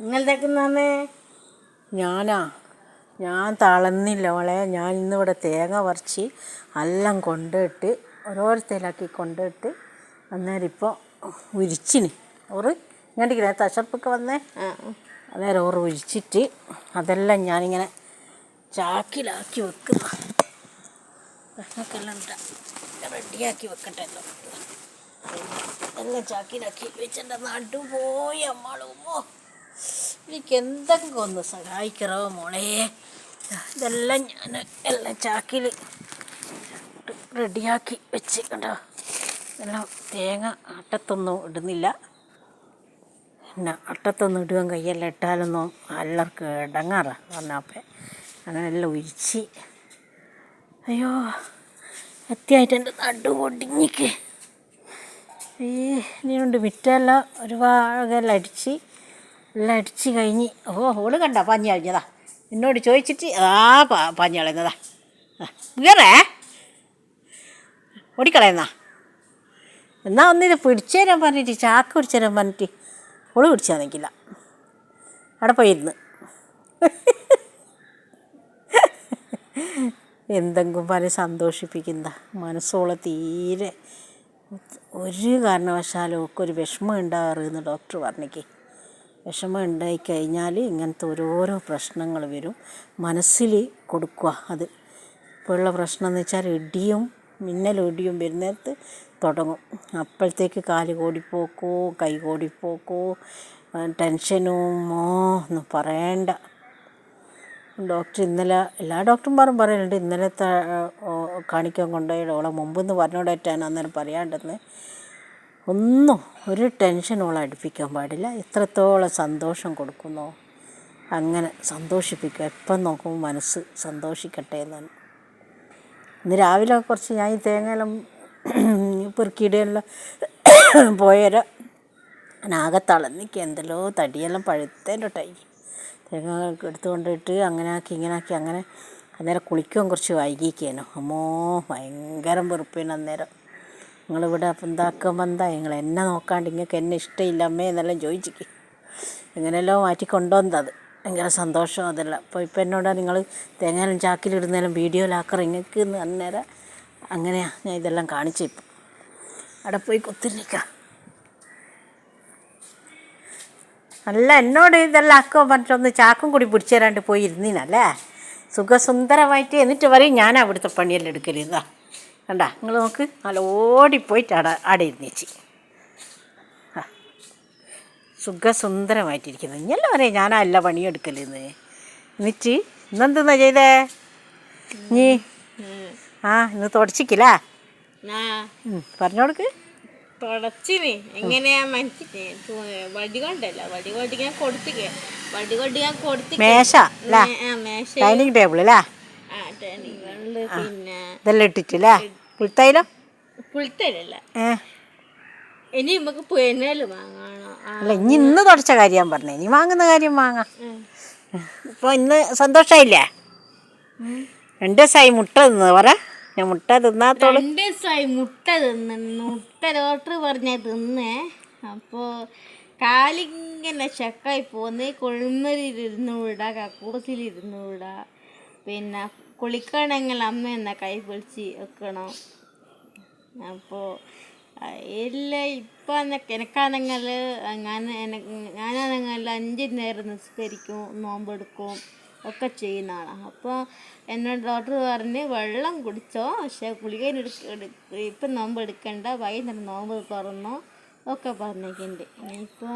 നിങ്ങളെന്താക്കുന്നേ? ഞാനാ? ഞാൻ തളർന്നില്ല മോളെ. ഞാൻ ഇന്നിവിടെ തേങ്ങ പറിച്ച് എല്ലാം കൊണ്ടിട്ട് ഓരോരുത്തരാക്കി കൊണ്ടിട്ട് അന്നേരം ഇപ്പോൾ ഉരിച്ചിന്. ഓറ് ഇങ്ങോട്ടിങ്ങനെ തശപ്പൊക്കെ വന്നേ. അന്നേരം ഓറ് ഉരിച്ചിട്ട് അതെല്ലാം ഞാനിങ്ങനെ ചാക്കിലാക്കി വെക്കുന്ന ഞങ്ങൾക്കെല്ലാം റെഡിയാക്കി വെക്കട്ടെ എല്ലാം ചാക്കിലാക്കി വെച്ചെന്റെ നാട്ടു പോയി അമ്മാളുമോ എനിക്ക് എന്തെങ്കിലും ഒന്ന് സഹായിക്കറോ മോളെ? ഇതെല്ലാം ഞാൻ എല്ലാം ചാക്കിൽ റെഡിയാക്കി വെച്ച് കണ്ടോ എല്ലാം തേങ്ങ അട്ടത്തൊന്നും ഇടുന്നില്ല. പിന്നെ അട്ടത്തൊന്നും ഇടുവാൻ കയ്യെല്ലാം ഇട്ടാലൊന്നും എല്ലാവർക്കും ഇടങ്ങാറ പറഞ്ഞാപ്പേ അങ്ങനെ എല്ലാം ഒഴിച്ച് അയ്യോ അത്യായിട്ട് എന്റെ നടു പൊടിഞ്ഞിക്ക്. ഈ ഇനിയുണ്ട് മിറ്റെല്ലാം ഒരു ഭാഗമെല്ലാം അടിച്ച് എല്ലാം അടിച്ച് കഴിഞ്ഞ് ഓ ഓൾ കണ്ട പഞ്ഞി അഴിഞ്ഞതാ എന്നോട് ചോദിച്ചിട്ട് ആ പ പഞ്ഞി കളയുന്നതാ വേറേ ഓടിക്കളയുന്നാ? എന്നാ ഒന്നിത് പിടിച്ചു തരാൻ പറഞ്ഞിട്ട് ചാക്ക് പിടിച്ചു തരാൻ പറഞ്ഞിട്ട് ഓൾ പിടിച്ചു നിൽക്കില്ല അവിടെ പോയിരുന്ന്. എന്തെങ്കിലും പറഞ്ഞ് സന്തോഷിപ്പിക്കുന്ന മനസ്സോളെ തീരെ ഒരു കാരണവശാലും ഒക്കെ ഒരു വിഷമം ഉണ്ടാകാറെന്ന് ഡോക്ടർ പറഞ്ഞേക്ക്. വിഷമം ഉണ്ടായി കഴിഞ്ഞാൽ ഇങ്ങനത്തെ ഓരോരോ പ്രശ്നങ്ങൾ വരും. മനസ്സിൽ കൊടുക്കുക അത്. ഇപ്പോഴുള്ള പ്രശ്നം എന്ന് വെച്ചാൽ ഇടിയും മിന്നലും ഇടിയും വരുന്നേരത്ത് തുടങ്ങും. അപ്പോഴത്തേക്ക് കാൽ കോടിപ്പോക്കോ കൈ കോടിപ്പോക്കോ ടെൻഷനോ മോ ഒന്നും പറയണ്ട. ഡോക്ടർ ഇന്നലെ എല്ലാ ഡോക്ടർമാരും പറയുന്നുണ്ട് ഇന്നലത്തെ കാണിക്കാൻ കൊണ്ടുപോയി. ഓളെ മുമ്പെന്ന് പറഞ്ഞോടേറ്റാണ് അന്നേരം പറയാണ്ടെന്ന്. ഒന്നും ഒരു ടെൻഷനോളം അടുപ്പിക്കാൻ പാടില്ല. എത്രത്തോളം സന്തോഷം കൊടുക്കുന്നോ. അങ്ങനെ സന്തോഷിപ്പിക്കുക. എപ്പം നോക്കുമ്പോൾ മനസ്സ് സന്തോഷിക്കട്ടെ എന്നാണ്. ഇന്ന് രാവിലെ കുറച്ച് ഞാൻ ഈ തേങ്ങയെല്ലാം പെറുക്കിയിടെയെല്ലാം പോയര. ആകെ നിൽക്കുക എന്തെല്ലോ തടിയെല്ലാം പഴുത്തേന്റെ ടൈ. തേങ്ങ എടുത്തുകൊണ്ടിട്ട് അങ്ങനെ ആക്കി ഇങ്ങനെ ആക്കി അങ്ങനെ അന്നേരം കുളിക്കാൻ കുറച്ച് വൈകിക്കേനു. അമ്മോ ഭയങ്കര വെറുപ്പേനു അന്നേരം നിങ്ങളിവിടെ അപ്പം എന്താക്കുമ്പോൾ എന്താ? നിങ്ങൾ എന്നെ നോക്കാണ്ട് നിങ്ങൾക്ക് എന്നെ ഇഷ്ടമില്ല അമ്മേ എന്നെല്ലാം ചോദിച്ചിക്ക്. എങ്ങനെയല്ലോ മാറ്റി കൊണ്ടുവന്നത് ഭയങ്കര സന്തോഷം അതെല്ലാം. അപ്പോൾ ഇപ്പം എന്നോട് നിങ്ങൾ തേങ്ങയിലും ചാക്കിലിടുന്നേലും വീഡിയോയിലാക്കറ നിങ്ങൾക്ക് അന്നേരം അങ്ങനെയാണ് ഞാൻ ഇതെല്ലാം കാണിച്ചു ഇപ്പം. അവിടെ പോയി കുത്തിരിക്കാം. അല്ല എന്നോട് ഇതെല്ലാം ആക്കോ പറഞ്ഞിട്ടൊന്ന് ചാക്കും കൂടി പിടിച്ചു തരാണ്ട് പോയി ഇരുന്നീനല്ലേ? സുഖസുന്ദരമായിട്ട് എന്നിട്ട് പറയും ഞാൻ അവിടുത്തെ പണിയെല്ലാം എടുക്കൽ ഇതാ കണ്ട നിങ്ങൾ നോക്ക് നല്ല ഓടിപ്പോയിട്ട് അട അവിടെ ഇരുന്നേച്ചി. ആ സുഖസുന്ദരമായിട്ടിരിക്കുന്നത് ഇങ്ങനെല്ലാം പറയാം ഞാനാ എല്ലാ പണിയും എടുക്കലെന്ന് ഇന്നെന്തെന്നാ ചെയ്തേ? നീ ആ ഇന്ന് തുടച്ചിക്കില്ലേ? പറഞ്ഞോടുക്ക് തുടച്ചിന്. എങ്ങനെയാ വടി കൊണ്ടല്ല വടി കൊടുത്തിക്കേ വടി കൊടുത്തിക്കേ മേശ മേശ ഡൈനിങ് ടേബിൾ അല്ലേ പിന്നെ ഇതെല്ലാം ഇട്ടിട്ടില്ലേ? പുൽത്തൈലോ? പുൽത്തൈലല്ല. ഇനി നമുക്ക് വാങ്ങണം. അല്ല ഇനി ഇന്ന് തുടച്ച കാര്യം പറഞ്ഞു. ഇനി വാങ്ങുന്ന കാര്യം വാങ്ങാം. ഇപ്പൊ ഇപ്പോൾ ഇന്ന് സന്തോഷമായില്ലേ രണ്ട് ദിവസമായി മുട്ട തിന്ന് പറ. ഞാൻ മുട്ട തിന്നാത്തോളൂ. രണ്ട് ദിവസമായി മുട്ട തിന്ന്. മുട്ട ഡോക്ടർ പറഞ്ഞ തിന്നേ. അപ്പോൾ കാലിങ്ങനെ ചക്കായി പോന്ന്. കൊഴുമലിരുന്ന് വിടാ കക്കൂസിലിരുന്നു വിടാ. പിന്നെ കുളിക്കണമെങ്കിൽ അമ്മ എന്നാ കൈ പിടിച്ച് വെക്കണം. അപ്പോൾ ഇല്ല ഇപ്പം എനിക്കാണെങ്കിൽ ഞാൻ ഞാനാണെങ്കിൽ അഞ്ച് നേരം നിസ്കരിക്കും നോമ്പെടുക്കും ഒക്കെ ചെയ്യുന്ന ആളാണ് അപ്പോൾ എന്നോട് ഡോക്ടർ പറഞ്ഞ് വെള്ളം കുടിച്ചോ പക്ഷേ ഗുളിക ഇപ്പം നോമ്പ് എടുക്കണ്ട വൈകുന്നേരം നോമ്പ് തുറന്നോ ഒക്കെ പറഞ്ഞിട്ടുണ്ട്. ഇനിയിപ്പോൾ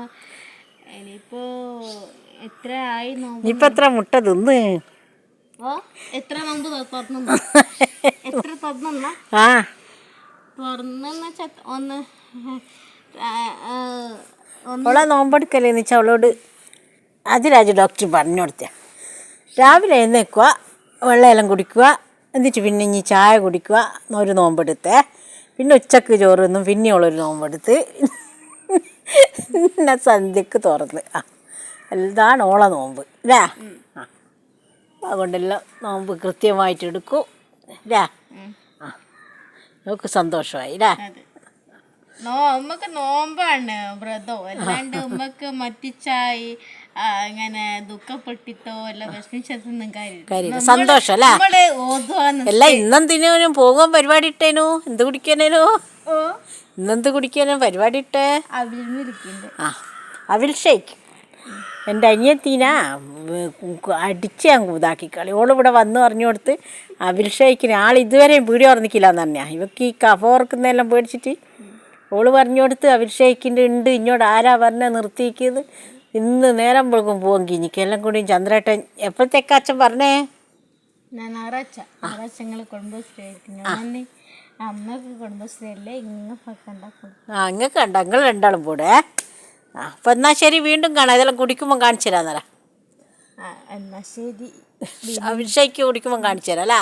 ഇനിയിപ്പോൾ എത്ര ആയി നോമ്പ്? ഇപ്പം എത്ര മുട്ട തിന്ന്? എത്ര തുറന്നു എത്ര തുറന്ന ആ. തുറന്നെന്ന് വെച്ചാൽ ഒന്ന് ഓളെ അവളെ നോമ്പെടുക്കലേന്ന് വെച്ചാൽ അവളോട് അതിരാജ് ഡോക്ടർ പറഞ്ഞു കൊടുത്ത. രാവിലെ എഴുന്നേക്കുക വെള്ളമെല്ലാം കുടിക്കുക എന്നിട്ട് പിന്നെ ഇനി ചായ കുടിക്കുക ഒരു നോമ്പെടുത്തേ. പിന്നെ ഉച്ചയ്ക്ക് ചോറ് തിന്നും പിന്നെ അവളൊരു നോമ്പെടുത്ത്. പിന്നെ സന്ധ്യക്ക് തുറന്ന്. ആ എന്താണ് ഓളെ നോമ്പ്. അല്ലേ അതുകൊണ്ടെല്ലാം നോമ്പ് കൃത്യമായിട്ട് എടുക്കൂ രാ ആ. നമുക്ക് സന്തോഷമായി രാ നോ ഉമ്മക്ക് നോമ്പാണ് വ്രതം. അല്ലാണ്ട് ഉമ്മക്ക് മറ്റിച്ചായി അങ്ങനെ ദുഃഖപ്പെട്ടിട്ടോ അല്ല വിഷമിച്ചതൊന്നും കാര്യം സന്തോഷം അല്ലേ ഇന്നെന്തിനും പോകാൻ പരിപാടി ഇട്ടേനു? എന്ത് കുടിക്കാനേനു? ഇന്നെന്ത് കുടിക്കാനോ പരിപാടി ഇട്ടേ? ആ. അവിൽ ഷേക്ക്. എന്റെ അനിയത്തീനാ അടിച്ച് ഞാൻ കൂതാക്കി കളി. ഓളിവിടെ വന്ന് പറഞ്ഞു കൊടുത്ത് അവിൽ ഷേക്കിന് ആൾ ഇതുവരെയും പീടി ഓർന്നിക്കില്ല എന്ന് പറഞ്ഞാൽ ഇവക്ക് ഈ കഫ ഓർക്കുന്നതെല്ലാം പേടിച്ചിട്ട് ഓൾ പറഞ്ഞു കൊടുത്ത് അവിൽ ഉണ്ട് ഇങ്ങോട്ട് ആരാ പറഞ്ഞ നിർത്തിക്കുന്നത് ഇന്ന് നേരം വെളുക്കും പോവും കിനിക്കെല്ലാം കൂടി ചന്ദ്രേട്ടൻ എപ്പോഴത്തേക്ക് അച്ഛൻ പറഞ്ഞേ? ഞാൻ ഞായറാഴ്ച. ഞായറാഴ്ച ഞങ്ങൾ കുടുംബശ്രീ ഞാൻ അമ്മയ്ക്ക് കുടുംബശ്രീ അല്ലേ ഇങ്ങനെ ഉണ്ടാക്കും ആ ഇങ്ങ കണ്ട നിങ്ങൾ രണ്ടാളും പോടെ. ആ അപ്പം എന്നാൽ ശരി വീണ്ടും കാണാം. ഇതെല്ലാം കുടിക്കുമ്പോൾ കാണിച്ചു തരാം എന്നാ. എന്നാ ശരി. അഭിഷേക്ക് കുടിക്കുമ്പോൾ കാണിച്ചു തരാം അല്ലേ?